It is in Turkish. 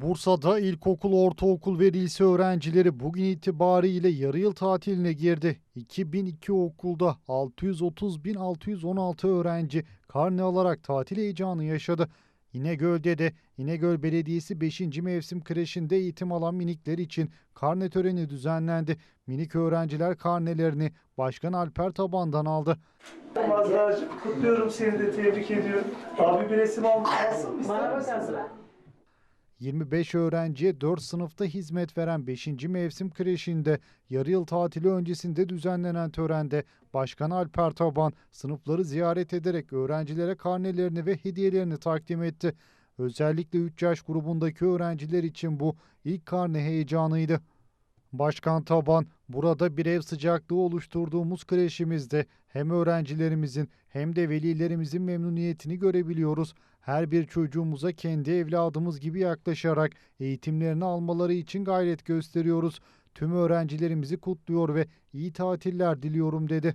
Bursa'da ilkokul, ortaokul ve lise öğrencileri bugün itibariyle yarı yıl tatiline girdi. 2002 okulda 630.616 öğrenci karne alarak tatil heyecanı yaşadı. İnegöl'de de İnegöl Belediyesi 5. mevsim kreşinde eğitim alan minikler için karne töreni düzenlendi. Minik öğrenciler karnelerini Başkan Alper Taban'dan aldı. Azra'cığım kutluyorum seni de tebrik ediyorum. Abi bir resim al, alsın mı Bana ister misin? Azra. 25 öğrenciye 4 sınıfta hizmet veren 5. mevsim kreşinde yarı yıl tatili öncesinde düzenlenen törende Başkan Alper Taban sınıfları ziyaret ederek öğrencilere karnelerini ve hediyelerini takdim etti. Özellikle 3 yaş grubundaki öğrenciler için bu ilk karne heyecanıydı. Başkan Taban, burada bir ev sıcaklığı oluşturduğumuz kreşimizde hem öğrencilerimizin hem de velilerimizin memnuniyetini görebiliyoruz. Her bir çocuğumuza kendi evladımız gibi yaklaşarak eğitimlerini almaları için gayret gösteriyoruz. Tüm öğrencilerimizi kutluyor ve iyi tatiller diliyorum dedi.